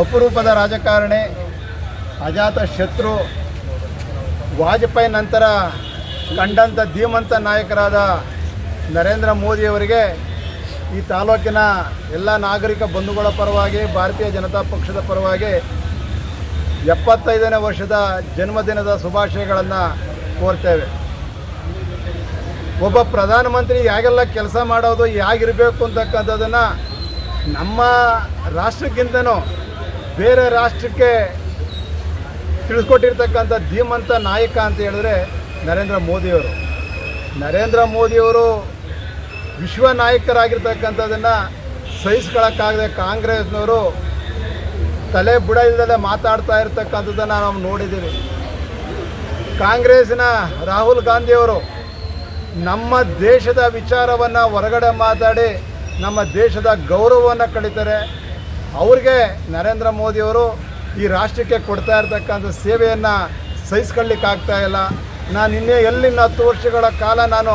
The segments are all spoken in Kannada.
ಅಪರೂಪದ ರಾಜಕಾರಣಿ, ಅಜಾತ ಶತ್ರು, ವಾಜಪೇಯಿ ನಂತರ ಕಂಡಂಥ ಧೀಮಂತ ನಾಯಕರಾದ ನರೇಂದ್ರ ಮೋದಿಯವರಿಗೆ ಈ ತಾಲೂಕಿನ ಎಲ್ಲ ನಾಗರಿಕ ಬಂಧುಗಳ ಪರವಾಗಿ, ಭಾರತೀಯ ಜನತಾ ಪಕ್ಷದ ಪರವಾಗಿ ಎಪ್ಪತ್ತೈದನೇ ವರ್ಷದ ಜನ್ಮದಿನದ ಶುಭಾಶಯಗಳನ್ನು ಕೋರ್ತೇವೆ. ಒಬ್ಬ ಪ್ರಧಾನಮಂತ್ರಿ ಹೇಗೆಲ್ಲ ಕೆಲಸ ಮಾಡೋದು ಹೇಗಿರಬೇಕು ಅಂತಕ್ಕಂಥದ್ದನ್ನು ನಮ್ಮ ರಾಷ್ಟ್ರಕ್ಕಿಂತನೂ ಬೇರೆ ರಾಷ್ಟ್ರಕ್ಕೆ ತಿಳಿಸ್ಕೊಟ್ಟಿರ್ತಕ್ಕಂಥ ಧೀಮಂತ ನಾಯಕ ಅಂತ ಹೇಳಿದ್ರೆ ನರೇಂದ್ರ ಮೋದಿಯವರು. ನರೇಂದ್ರ ಮೋದಿಯವರು ವಿಶ್ವ ನಾಯಕರಾಗಿರ್ತಕ್ಕಂಥದ್ದನ್ನು ಸಹಿಸ್ಕೊಳಕ್ಕಾಗದೆ ಕಾಂಗ್ರೆಸ್ನವರು ತಲೆ ಬುಡ ಇಲ್ಲದೆ ಮಾತಾಡ್ತಾ ಇರ್ತಕ್ಕಂಥದ್ದನ್ನು ನಾವು ನೋಡಿದ್ದೀವಿ. ಕಾಂಗ್ರೆಸ್ನ ರಾಹುಲ್ ಗಾಂಧಿಯವರು ನಮ್ಮ ದೇಶದ ವಿಚಾರವನ್ನು ಹೊರಗಡೆ ಮಾತಾಡಿ ನಮ್ಮ ದೇಶದ ಗೌರವವನ್ನು ಕಳೀತಾರೆ. ಅವ್ರಿಗೆ ನರೇಂದ್ರ ಮೋದಿಯವರು ಈ ರಾಷ್ಟ್ರಕ್ಕೆ ಕೊಡ್ತಾ ಇರ್ತಕ್ಕಂಥ ಸೇವೆಯನ್ನು ಸಹಿಸ್ಕೊಳ್ಳಿಕ್ಕಾಗ್ತಾ ಇಲ್ಲ. ನಾನು ಇನ್ನೇ ಎಲ್ಲಿನ ಹತ್ತು ವರ್ಷಗಳ ಕಾಲ ನಾನು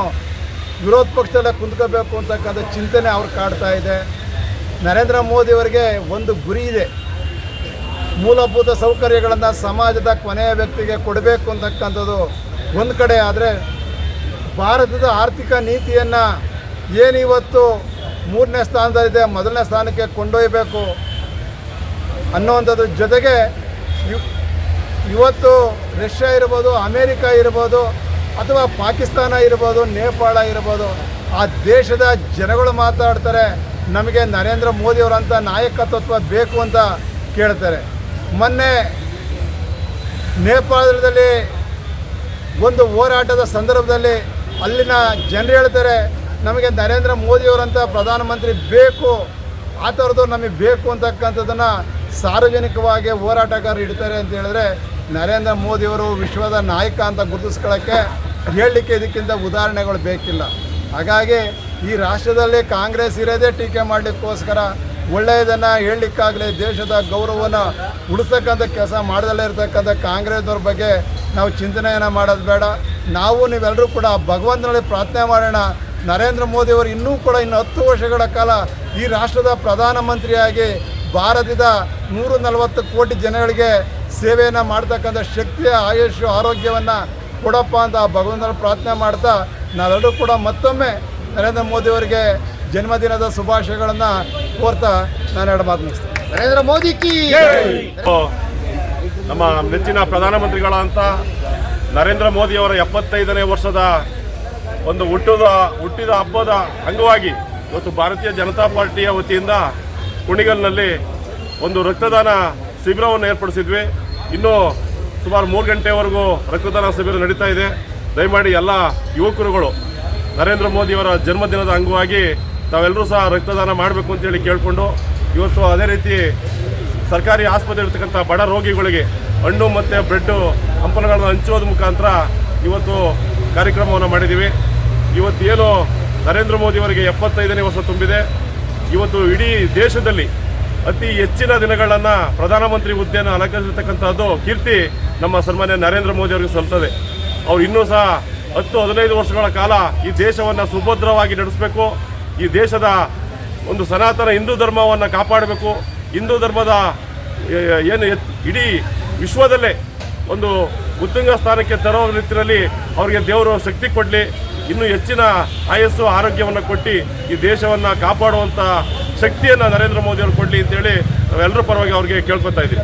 ವಿರೋಧ ಪಕ್ಷದಲ್ಲೇ ಕುಂತ್ಕೋಬೇಕು ಅಂತಕ್ಕಂಥ ಚಿಂತನೆ ಅವ್ರು ಕಾಡ್ತಾ ಇದೆ. ನರೇಂದ್ರ ಮೋದಿಯವರಿಗೆ ಒಂದು ಗುರಿ ಇದೆ. ಮೂಲಭೂತ ಸೌಕರ್ಯಗಳನ್ನು ಸಮಾಜದ ಕೊನೆಯ ವ್ಯಕ್ತಿಗೆ ಕೊಡಬೇಕು ಅಂತಕ್ಕಂಥದ್ದು ಒಂದು ಕಡೆ ಆದರೆ ಭಾರತದ ಆರ್ಥಿಕ ನೀತಿಯನ್ನು ಏನಿವತ್ತು ಮೂರನೇ ಸ್ಥಾನದಲ್ಲಿದೆ, ಮೊದಲನೇ ಸ್ಥಾನಕ್ಕೆ ಕೊಂಡೊಯ್ಯಬೇಕು ಅನ್ನುವಂಥದ್ದು ಜೊತೆಗೆ ಇವ್- ಇವತ್ತು ರಷ್ಯಾ ಇರ್ಬೋದು, ಅಮೇರಿಕ ಇರ್ಬೋದು, ಅಥವಾ ಪಾಕಿಸ್ತಾನ ಇರ್ಬೋದು, ನೇಪಾಳ ಇರ್ಬೋದು, ಆ ದೇಶದ ಜನಗಳು ಮಾತಾಡ್ತಾರೆ, ನಮಗೆ ನರೇಂದ್ರ ಮೋದಿಯವರಂಥ ನಾಯಕತ್ವ ಬೇಕು ಅಂತ ಕೇಳ್ತಾರೆ. ಮೊನ್ನೆ ನೇಪಾಳದಲ್ಲಿ ಒಂದು ಹೋರಾಟದ ಸಂದರ್ಭದಲ್ಲಿ ಅಲ್ಲಿನ ಜನರು ಹೇಳ್ತಾರೆ, ನಮಗೆ ನರೇಂದ್ರ ಮೋದಿಯವರಂಥ ಪ್ರಧಾನಮಂತ್ರಿ ಬೇಕು, ಆ ಥರದ್ದು ನಮಗೆ ಬೇಕು ಅಂತಕ್ಕಂಥದ್ದನ್ನು ಸಾರ್ವಜನಿಕವಾಗಿ ಹೋರಾಟಗಾರರು ಇಡ್ತಾರೆ ಅಂತ ಹೇಳಿದ್ರೆ ನರೇಂದ್ರ ಮೋದಿಯವರು ವಿಶ್ವದ ನಾಯಕ ಅಂತ ಗುರುತಿಸ್ಕೊಳ್ಳೋಕ್ಕೆ ಹೇಳಲಿಕ್ಕೆ ಇದಕ್ಕಿಂತ ಉದಾಹರಣೆಗಳು ಬೇಕಿಲ್ಲ. ಹಾಗಾಗಿ ಈ ರಾಷ್ಟ್ರದಲ್ಲಿ ಕಾಂಗ್ರೆಸ್ ಇರೋದೇ ಟೀಕೆ ಮಾಡಲಿಕ್ಕೋಸ್ಕರ ಒಳ್ಳೆಯದನ್ನು ಹೇಳಲಿಕ್ಕಾಗಲಿ ದೇಶದ ಗೌರವವನ್ನು ಉಳಿಸ್ತಕ್ಕಂಥ ಕೆಲಸ ಮಾಡದಲ್ಲೇ ಇರತಕ್ಕಂಥ ಕಾಂಗ್ರೆಸ್ನವ್ರ ಬಗ್ಗೆ ನಾವು ಚಿಂತನೆಯನ್ನು ಮಾಡೋದು ಬೇಡ. ನಾವು ನೀವೆಲ್ಲರೂ ಕೂಡ ಭಗವಂತನಲ್ಲಿ ಪ್ರಾರ್ಥನೆ ಮಾಡೋಣ. ನರೇಂದ್ರ ಮೋದಿಯವರು ಇನ್ನೂ ಕೂಡ ಇನ್ನು ಹತ್ತು ವರ್ಷಗಳ ಕಾಲ ಈ ರಾಷ್ಟ್ರದ ಪ್ರಧಾನಮಂತ್ರಿಯಾಗಿ ಭಾರತದ ನೂರ ನಲವತ್ತು ಕೋಟಿ ಜನಗಳಿಗೆ ಸೇವೆಯನ್ನು ಮಾಡ್ತಕ್ಕಂಥ ಶಕ್ತಿಯ ಆಯುಷ್ಯ ಆರೋಗ್ಯವನ್ನು ಕೊಡಪ್ಪ ಅಂತ ಆ ಭಗವಂತನ ಪ್ರಾರ್ಥನೆ ಮಾಡ್ತಾ ನಾವೆಲ್ಲರೂ ಕೂಡ ಮತ್ತೊಮ್ಮೆ ನರೇಂದ್ರ ಮೋದಿಯವರಿಗೆ ಜನ್ಮದಿನದ ಶುಭಾಶಯಗಳನ್ನು ಕೋರ್ತಾ ನಾನು ಎರಡು ಮಾತು ನರೇಂದ್ರ ಮೋದಿ ಕಿ ನಮ್ಮ ನೆಚ್ಚಿನ ಪ್ರಧಾನಮಂತ್ರಿಗಳಂತ ನರೇಂದ್ರ ಮೋದಿಯವರ ಎಪ್ಪತ್ತೈದನೇ ವರ್ಷದ ಒಂದು ಹುಟ್ಟದ ಹುಟ್ಟಿದ ಹಬ್ಬದ ಅಂಗವಾಗಿ ಇವತ್ತು ಭಾರತೀಯ ಜನತಾ ಪಾರ್ಟಿಯ ವತಿಯಿಂದ ಕುಣಿಗಲ್ನಲ್ಲಿ ಒಂದು ರಕ್ತದಾನ ಶಿಬಿರವನ್ನು ಏರ್ಪಡಿಸಿದ್ವಿ. ಇನ್ನೂ ಸುಮಾರು ಮೂರು ಗಂಟೆವರೆಗೂ ರಕ್ತದಾನ ಶಿಬಿರ ನಡೀತಾ ಇದೆ. ದಯಮಾಡಿ ಎಲ್ಲ ಯುವಕರುಗಳು, ನರೇಂದ್ರ ಮೋದಿಯವರ ಜನ್ಮದಿನದ ಅಂಗವಾಗಿ ತಾವೆಲ್ಲರೂ ಸಹ ರಕ್ತದಾನ ಮಾಡಬೇಕು ಅಂತೇಳಿ ಕೇಳಿಕೊಂಡು, ಇವತ್ತು ಅದೇ ರೀತಿ ಸರ್ಕಾರಿ ಆಸ್ಪತ್ರೆ ಇರ್ತಕ್ಕಂಥ ಬಡ ರೋಗಿಗಳಿಗೆ ಹಣ್ಣು ಮತ್ತು ಬ್ರೆಡ್ಡು ಹಂಪಲುಗಳನ್ನು ಹಂಚೋದ ಮುಖಾಂತರ ಇವತ್ತು ಕಾರ್ಯಕ್ರಮವನ್ನು ಮಾಡಿದ್ದೀವಿ. ಇವತ್ತು ಏನು ನರೇಂದ್ರ ಮೋದಿಯವರಿಗೆ ಎಪ್ಪತ್ತೈದನೇ ವರ್ಷ ತುಂಬಿದೆ. ಇವತ್ತು ಇಡೀ ದೇಶದಲ್ಲಿ ಅತಿ ಹೆಚ್ಚಿನ ದಿನಗಳನ್ನು ಪ್ರಧಾನಮಂತ್ರಿ ಹುದ್ದೆಯನ್ನು ಅಲಂಕರಿಸಿರ್ತಕ್ಕಂಥದ್ದು ಕೀರ್ತಿ ನಮ್ಮ ಸನ್ಮಾನ್ಯ ನರೇಂದ್ರ ಮೋದಿ ಅವರಿಗೆ ಸಲ್ತದೆ. ಅವ್ರು ಇನ್ನೂ ಸಹ ಹತ್ತು ಹದಿನೈದು ವರ್ಷಗಳ ಕಾಲ ಈ ದೇಶವನ್ನು ಸುಭದ್ರವಾಗಿ ನಡೆಸಬೇಕು. ಈ ದೇಶದ ಒಂದು ಸನಾತನ ಹಿಂದೂ ಧರ್ಮವನ್ನು ಕಾಪಾಡಬೇಕು. ಹಿಂದೂ ಧರ್ಮದ ಏನು ಇಡೀ ವಿಶ್ವದಲ್ಲೇ ಒಂದು ಉತ್ತುಂಗ ಸ್ಥಾನಕ್ಕೆ ತರೋ ನಿಟ್ಟಿನಲ್ಲಿ ಅವರಿಗೆ ದೇವರು ಶಕ್ತಿ ಕೊಡಲಿ. ಇನ್ನೂ ಹೆಚ್ಚಿನ ಆಯಸ್ಸು ಆರೋಗ್ಯವನ್ನು ಕೊಟ್ಟು ಈ ದೇಶವನ್ನು ಕಾಪಾಡುವಂಥ ಶಕ್ತಿಯನ್ನು ನರೇಂದ್ರ ಮೋದಿ ಅವರು ಕೊಡಲಿ ಅಂತೇಳಿ ನಾವೆಲ್ಲರ ಪರವಾಗಿ ಅವ್ರಿಗೆ ಕೇಳ್ಕೊತಾ ಇದ್ದೀವಿ.